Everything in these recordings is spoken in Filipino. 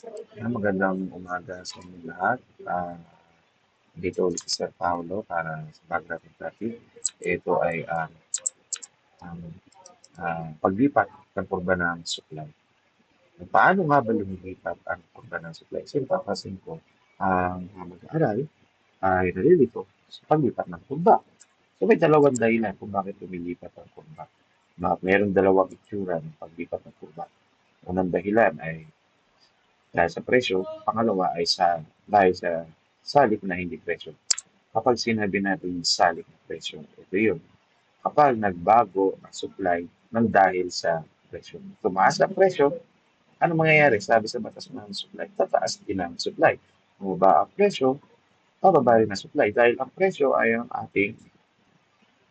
Ah, magandang umaga sa inyong lahat. Ah, dito ulit si Sir Paolo para sa bago nating topic. Ito ay ang ang ah, paglipat ng kurba ng supply. Paano nga ba lumilipat ang kurba ng supply? Siyempre, papasin ko, ang mga mag-aaral ay nalilito sa paglipat ng kurba. So may dalawang dahilan kung bakit lumilipat ang kurba. Ma meron dalawang itsura ng paglipat ng kurba. Unang dahilan ay dahil sa presyo, pangalawa ay sa dahil sa salik na hindi presyo. Kapag sinabi natin salik na presyo, ito yun. Kapag nagbago ang supply ng dahil sa presyo. Tumaas ang presyo, ano mangyayari? Sabi sa batas ng supply, tataas din ang supply. Bumaba ang presyo, bababa rin ang supply. Dahil ang presyo ay ang ating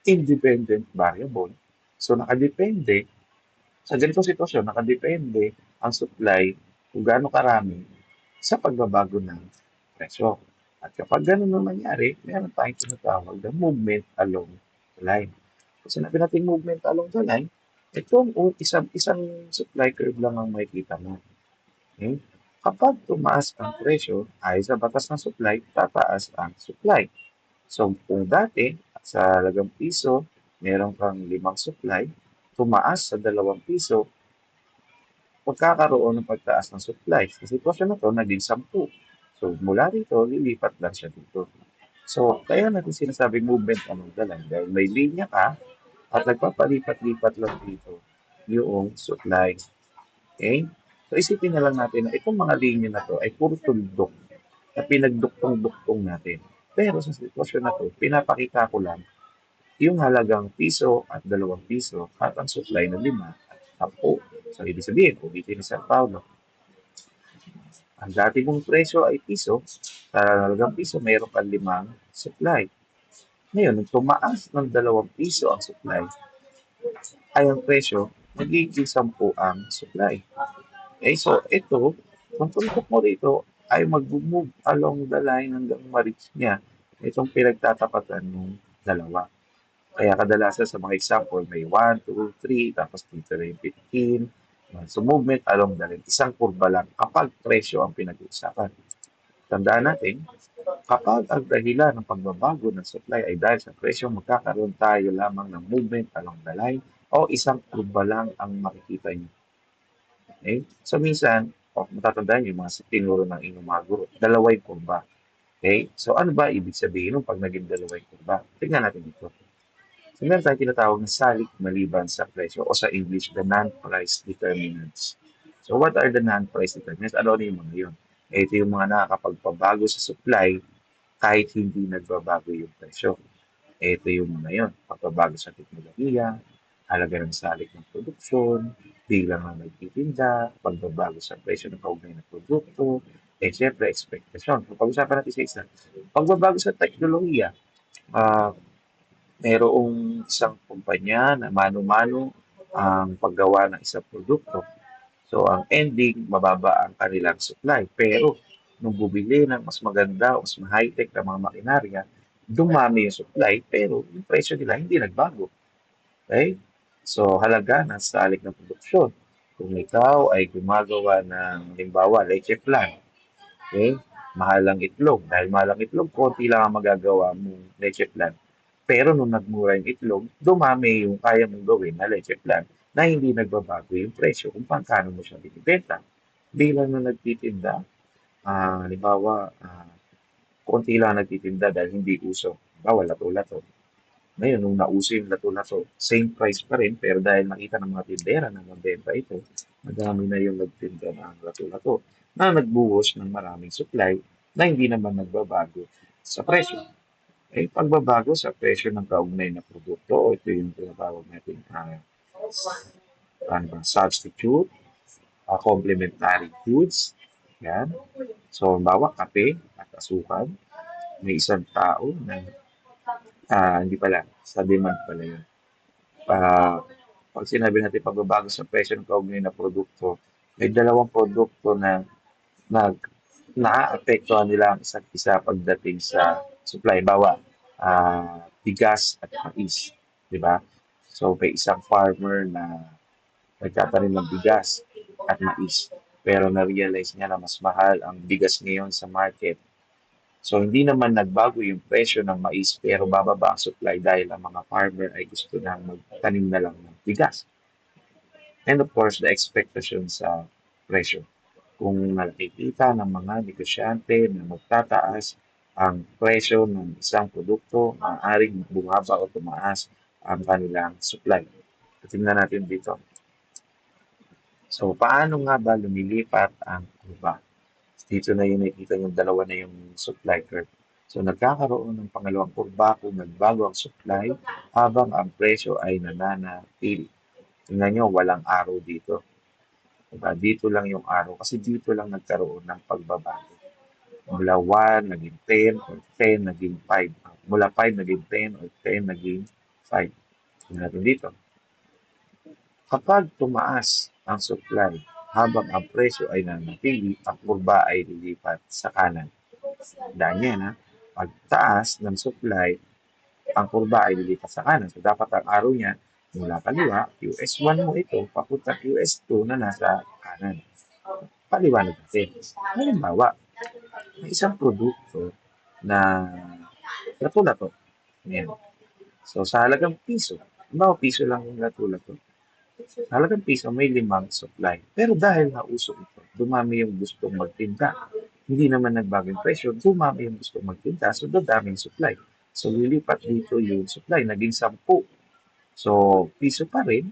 independent variable. So nakadepende, sa ganitong sitwasyon, nakadepende ang supply kung gaano karami sa pagbabago ng presyo. At kapag ganun ang nangyari, meron tayong tinatawag na movement along the line. Kung sinabi natin movement along the line, itong isang, isang supply curve lang ang makikita mo. Okay? Kapag tumaas ang presyo, ay sa batas ng supply, tataas ang supply. So, kung dati, sa lagang piso, meron kang limang supply, tumaas sa dalawang piso, magkakaroon ng pagtaas ng supply. Sa sitwasyon na to, naging 10. So, mula rito, lilipat lang siya dito. So, kaya natin sinasabing movement along the line. Dahil may linya ka, at nagpapalipat-lipat lang dito yung supply. Okay? So, isipin na lang natin na itong mga linya na to ay puro tuldok na pinagduktong-duktong natin. Pero sa sitwasyon na to, pinapakita ko lang yung halagang piso at dalawang piso at ang supply na lima sampu. So, ibig sabihin, ulitin ni San Paulo, ang dati mong presyo ay piso, sa halagang piso, mayroon kang limang supply. Ngayon, nung tumaas ng dalawang piso ang supply, ay ang presyo, magiging sampu ang supply. Okay, so ito, kung tutok mo rito, ay mag-move along the line hanggang ma-reach niya itong pinagtatapatan ng dalawa. Kaya kadalasan sa mga example, may 1, 2, 3, tapos dito na yung 15. So movement along the line, isang kurba lang kapag presyo ang pinag-uusapan. Tandaan natin, kapag ang dahilan ng pagbabago ng supply ay dahil sa presyo, magkakaroon tayo lamang ng movement along the line o isang kurba lang ang makikita niyo. Okay? So minsan, o matatandaan yung mga tinuro ng inyong mga guro, dalawa yung kurba. Okay? So ano ba ibig sabihin nung pag naging dalawa yung kurba? Tingnan natin dito. So meron tayong tinatawag na salik maliban sa presyo o sa English, the non-price determinants. So what are the non-price determinants? Ano yung mga yun? Ito yung mga nakakapagpabago sa supply kahit hindi nagbabago yung presyo. Ito yung mga yun. Pagbabago sa teknolohiya, halaga ng salik ng produksyon, bilang ng nagtitinda, pagbabago sa presyo ng kaugnay na produkto, eh syempre, expectation. Pag-usapan natin sa isa, pagbabago sa teknolohiya, ah, mayroong isang kumpanya na mano-mano ang paggawa ng isang produkto. So, ang ending, mababa ang kanilang supply. Pero, nung bumili ng mas maganda o mas high-tech na mga makinarya, dumami yung supply, pero yung presyo nila hindi nagbago. Okay? So, halaga ng salik ng produksyon. Kung ikaw ay gumagawa ng, limbawa, leche flan, okay? Mahal ang itlog. Dahil mahal ang itlog, konti lang ang magagawa mong leche flan. Pero nung nagmura yung itlog, dumami yung kaya mong gawin na leche flan na hindi nagbabago yung presyo kung paano mo siya binibenta. Bilang na nagtitinda, ah, halimbawa, ah, konti lang nagtitinda dahil hindi uso. Halimbawa, lato-lato. Ngayon, nung nauso yung lato-lato, same price pa rin, pero dahil nakita ng mga tindera na mabenta ito, madami na yung nagtinda ng lato-lato na nagbuhos ng maraming supply na hindi naman nagbabago sa presyo. Eh, pagbabago sa presyo ng kaugnay na produkto, ito yung tinatawag natin uh, ano ba, substitute, uh, complementary goods, yan. So, bawa kape at asukal, may isang tao na Ah, hindi pala. Sa demand pala yun. Ah, pag sinabi natin pagbabago sa presyo ng kaugnay na produkto, may dalawang produkto na nag naaapektuhan nila ang isa't isa pagdating sa supply. Bawa, ah, bigas at mais. Di ba? So, may isang farmer na nagtatanim ng bigas at mais. pero na-realize niya na mas mahal ang bigas ngayon sa market. So, hindi naman nagbago yung presyo ng mais, pero bababa ang supply dahil ang mga farmer ay gusto na magtanim na lang ng bigas. And of course, the expectation sa presyo. Kung nakikita ng mga negosyante na magtataas ang presyo ng isang produkto, maaaring bumaba o tumaas ang kanilang supply. Tingnan natin dito. So, paano nga ba lumilipat ang kurba? Dito na yung nakikita yung dalawa na yung supply curve. So, nagkakaroon ng pangalawang kurba kung nagbago ang supply habang ang presyo ay nananatili. Tingnan nyo, walang araw dito. Diba? Dito lang yung araw kasi dito lang nagkaroon ng pagbabago. Mula 1, naging 10, or 10, naging 5. Mula 5, naging 10, or 10, naging 5. Tingnan natin dito. Kapag tumaas ang supply habang ang presyo ay nanatili, ang kurba ay lilipat sa kanan. Dahil yan, ha? Pag taas ng supply, ang kurba ay lilipat sa kanan. So, dapat ang araw niya, mula kaliwa, US1 mo ito, papunta US2 na nasa kanan. Paliwanag natin. Halimbawa, may isang produkto na lato-lato. Ayan. So, sa halagang piso, halimbawa piso lang yung lato-lato. Sa halagang piso, may limang supply. Pero dahil nauso ito, dumami yung gustong magtinda. Hindi naman nagbago yung presyo, dumami yung gustong magtinda, so dadami yung supply. So, lilipat dito yung supply, naging sampu. So, piso pa rin,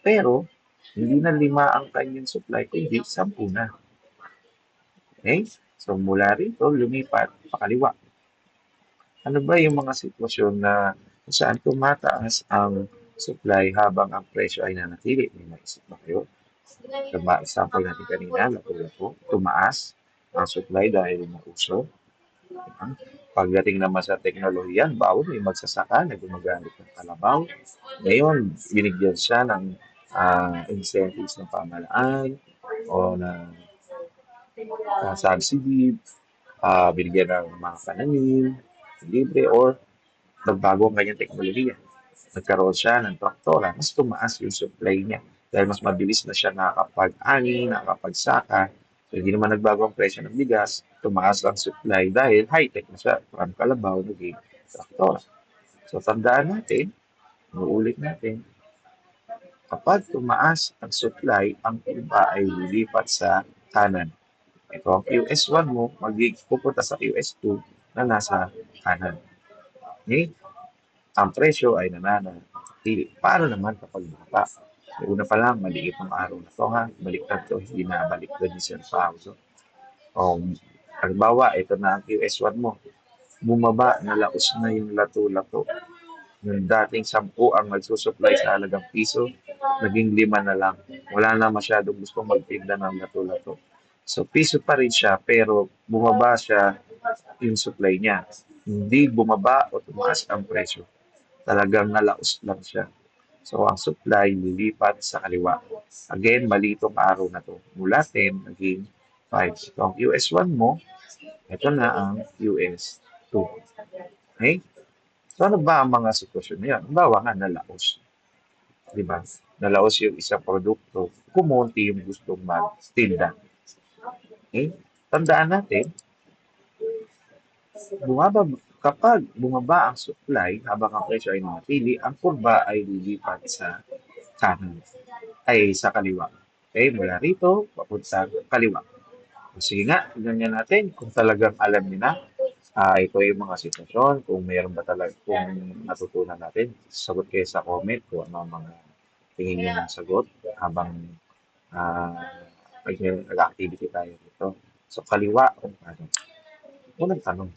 pero hindi na lima ang kanyang supply, kundi sampu na. Okay? So, mula rito, lumipat pakaliwa. Ano ba yung mga sitwasyon na kung saan tumataas ang supply habang ang presyo ay nanatili? May naisip ba kayo? Diba, example natin kanina, lato-lato, tumaas ang supply dahil nauso. Pagdating naman sa teknolohiya, bawo may magsasaka na gumagamit ng kalabaw. Ngayon, binigyan siya ng uh, incentives ng pamalaan o na uh, subsidy, uh, binigyan ng mga pananim, libre, or nagbago ang kanyang teknolohiya. Nagkaroon siya ng traktora, mas tumaas yung supply niya dahil mas mabilis na siya nakakapag-ani, nakakapagsaka. So, hindi naman nagbago ang presyo ng bigas, tumaas ang supply dahil high-tech na siya. From kalabaw, naging traktora. So, tandaan natin, uulit natin, kapag tumaas ang supply, ang iba ay lilipat sa kanan. Ito ang QS1 mo, magpupunta sa QS2 na nasa kanan. Okay? Ang presyo ay nananatili. Paano naman kapag bata? Una pa lang, maliit ang araw na to ha. Baliktad to, hindi na baliktad ni Sir Pauso. O, halimbawa, ito na ang QS1 mo. Bumaba, nalaos na yung lato-lato. Yung dating sampu ang nagsusupply sa halagang piso, naging lima na lang. Wala na masyadong gusto magtinda ng lato-lato. So, piso pa rin siya, pero bumaba siya yung supply niya. Hindi bumaba o tumaas ang presyo. Talagang nalaos lang siya. So, ang supply lilipat sa kaliwa. Again, mali itong araw na to. Mula 10, naging 5. So, ang US1 mo, ito na ang US2. Okay? So, ano ba ang mga sitwasyon na yan? Bawa nga, nalaos. Di ba? Nalaos yung isang produkto, kumunti yung gustong magtinda. Okay? Tandaan natin, bumaba, kapag bumaba ang supply habang ang presyo ay nanatili, ang kurba ay lilipat sa kanan, ay sa kaliwa. Okay, mula rito, papunta kaliwa. Sige nga, tignan natin kung talagang alam niyo na uh, ito yung mga sitwasyon, kung mayroon ba talaga, kung natutunan natin, sagot kayo sa comment kung ano ang mga tingin niyo ng sagot habang uh, nag-activity tayo dito. So, kaliwa o kanan. Unang tanong.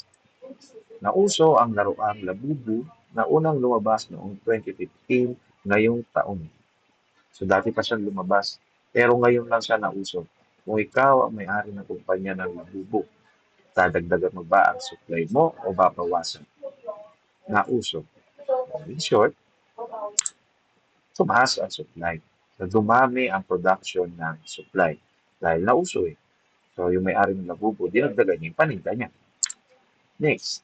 Nauso ang laruang labubu na unang lumabas noong 2015 ngayong taon. So, dati pa siyang lumabas. Pero ngayon lang siya nauso. Kung ikaw ang may-ari ng kumpanya ng labubu, dadagdagan mo ba ang supply mo o babawasan? Nauso. In short, tumaas ang supply. So, dumami ang production ng supply dahil nauso eh. So, yung may-ari ng labubo, dinagdagan niya yung paninda niya. Next,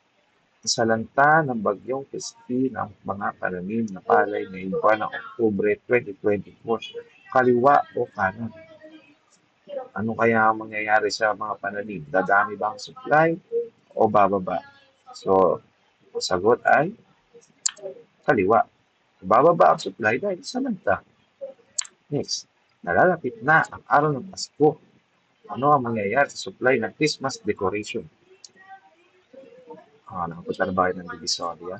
nasalanta ng bagyong Christy ng mga pananim na palay ngayong buwan ng Oktubre 2024. Kaliwa o kanan? Ano kaya ang mangyayari sa mga pananim? Dadami ba ang supply o bababa? So, ang sagot ay kaliwa. Bababa ang supply dahil sa manta. Next, nalalapit na ang araw ng Pasko. Ano ang mangyayari sa supply ng Christmas decoration? Ah, nakapunta na ba kayo ng Divisoria?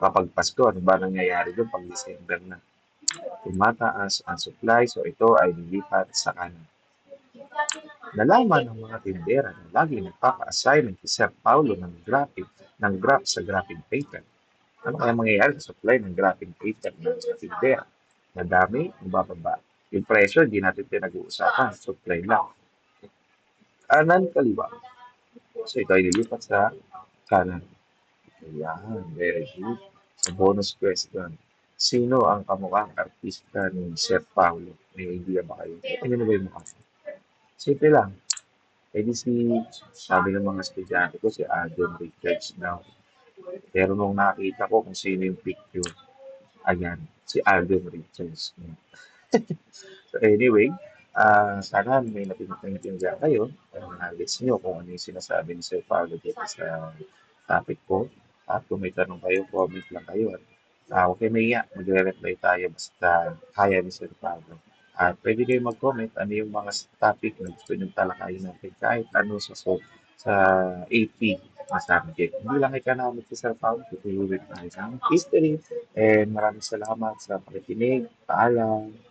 Kapag Pasko, ano ba nangyayari doon pag December na? Tumataas ang supply, so ito ay lilipat sa kanan. Nalaman ng mga tindera na lagi nagpapa-assignment si Sir Paulo ng graphic, ng graph sa graphing paper. Ano kaya mangyayari sa supply ng graphing paper ng tindera? Nadami, bababa. Yung presyo, hindi natin pinag-uusapan. Supply lang. Kanan, kaliwa. So ito ay lilipat sa kanan. Ayan, very good. Sa bonus question, sino ang kamukhang artista ni Sir Paulo? May idea ba kayo? Ano na ba yung mukha? Simple lang. Eh di si, sabi ng mga estudyante ko, si Adam Richards daw. Pero nung nakita ko kung sino yung picture, ayan, si Alden Richards. So anyway, ah sana may napintindihan kayo. Uh, na-gets nyo kung ano yung sinasabi ni Sir Paulo dito sa topic ko. At kung may tanong kayo, comment lang kayo. At uh, huwag kayo maiya, magre-reply tayo basta kaya ni Sir Paulo. At pwede kayo mag-comment ano yung mga topic na gusto nyo talakayin natin kahit ano sa so, sa AP na subject. Hindi lang economics sa Sir Paulo, tutuloy tayo sa history. And maraming salamat sa pakikinig. Paalam.